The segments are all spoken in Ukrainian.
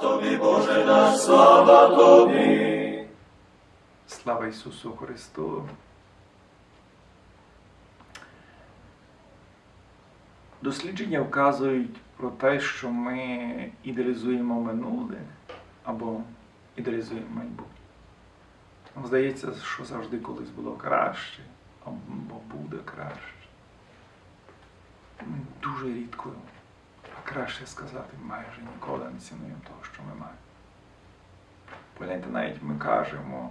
тобі, Боже наш, слава тобі. Слава Ісусу Христу! Дослідження вказують про те, що ми ідеалізуємо минуле або ідеалізуємо майбутнє. Нам здається, що завжди колись було краще, або буде краще. Ми дуже рідко, краще сказати, майже ніколи не цінуємо того, що ми маємо. Погляньте, навіть ми кажемо,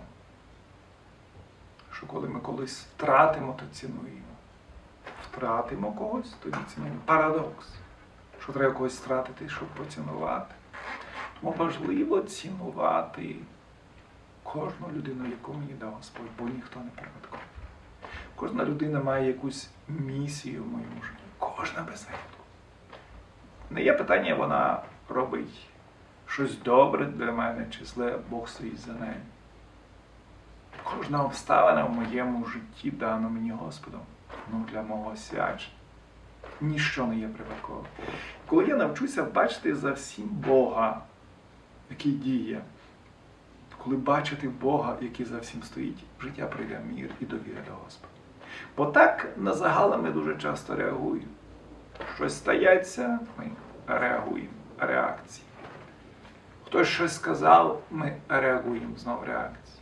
що коли ми колись втратимо, то цінуємо. Втратимо когось, тоді цінуємо. Парадокс. Що треба когось втратити, щоб поцінувати. Тому важливо цінувати кожну людину, яку мені дав Господь, бо ніхто не припадковий. Кожна людина має якусь місію в моєму житті. Кожна без винятку. Не є питання, вона робить щось добре для мене чи зле, Бог стоїть за нею. Кожна обставина в моєму житті дана мені Господом, ну для мого освячення. Ніщо не є припадково. Коли я навчуся бачити за всім Бога, який діє, коли бачити Бога, який за всім стоїть, життя прийде мір і довіра до Господа. Бо так на загал ми дуже часто реагуємо. Щось стається, ми реагуємо, реакції. Хтось щось сказав, ми реагуємо знов реакції.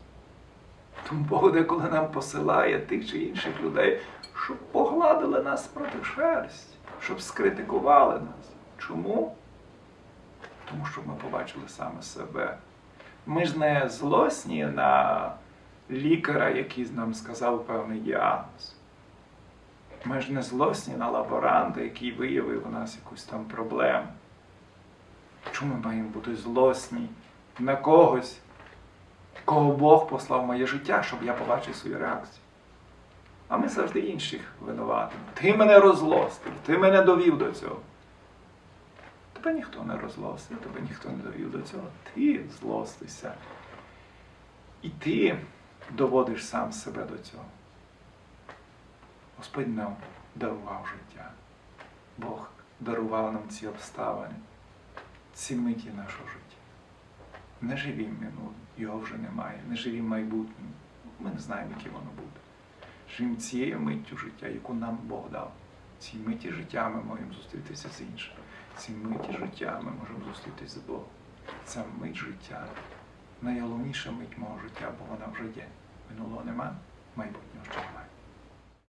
Тому Бог деколи нам посилає тих чи інших людей, щоб погладили нас проти шерсть, щоб скритикували нас. Чому? Тому що ми побачили саме себе. Ми ж не злосні на лікаря, який нам сказав певний діагноз. Ми ж не злосні на лаборанта, який виявив у нас якусь там проблему. Чому ми маємо бути злосні на когось, кого Бог послав в моє життя, щоб я побачив свою реакцію? А ми завжди інших винуватимо. Ти мене розлостив, ти мене довів до цього. Тебе ніхто не розлостив, тебе ніхто не довів до цього. Ти злостишся. І ти доводиш сам себе до цього. Господь нам дарував життя. Бог дарував нам ці обставини, ці миті нашого життя. Не живі минулим, його вже немає, не живі майбутнім. Ми не знаємо, яке воно буде. Живімо цією миттю життя, яку нам Бог дав. Цій миті життя ми можемо зустрітися з іншим. Цій миті життя ми можемо зустрітися з Богом. Ця мить життя найголовніша мить мого життя, бо вона вже є. Минулого нема, майбутнього ще немає.